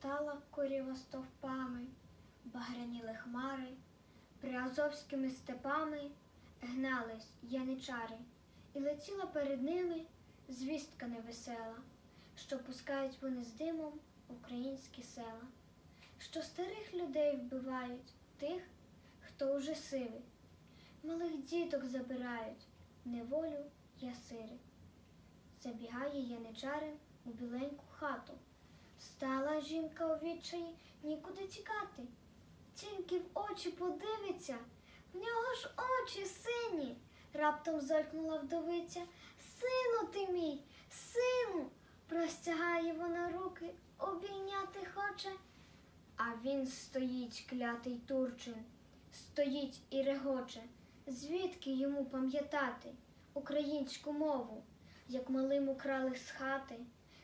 Стала коріва стовпами, багряніли хмари, приазовськими степами гнались яничари, і летіла перед ними звістка невесела, що пускають вони з димом українські села, що старих людей вбивають, тих, хто уже сивий, малих діток забирають, неволю ясири. Забігає яничарин у біленьку хату. Стала жінка у відчаї нікуди тікати. Тільки в очі подивиться, в нього ж очі сині. Раптом зойкнула вдовиця. Сину ти мій, сину. Простягає вона руки, обійняти хоче. А він стоїть, клятий турчин, стоїть і регоче. Звідки йому пам'ятати українську мову, як малим украли з хати,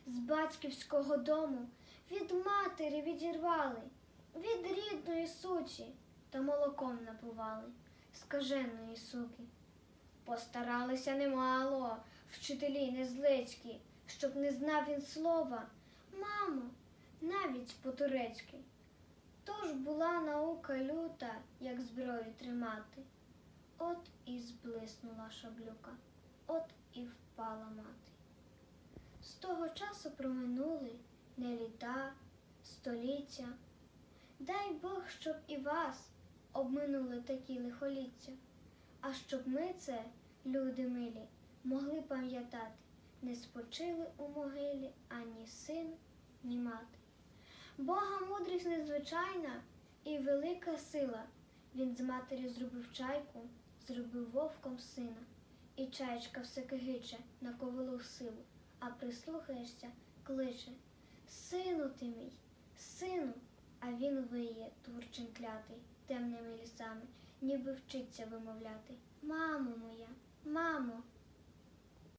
з батьківського дому, від матері відірвали, від рідної сучі та молоком напували, скаженої суки. Постаралися немало, вчителі незлицькі, щоб не знав він слова, мамо, навіть по-турецьки. Тож була наука люта, як зброю тримати. От і зблиснула шаблюка, от і впала мати. З того часу проминули не літа, століття. Дай Бог, щоб і вас обминули такі лихоліття, а щоб ми це, люди милі, могли пам'ятати, не спочили у могилі ані син, ні мати. Бога мудрість незвичайна і велика сила. Він з матері зробив чайку, зробив вовком сина. І чаєчка все кигиче на ковилу силу, а прислухаєшся, кличе. Сину ти мій, сину, а він виє, турчин клятий, темними лісами, ніби вчиться вимовляти. Мамо моя, мамо,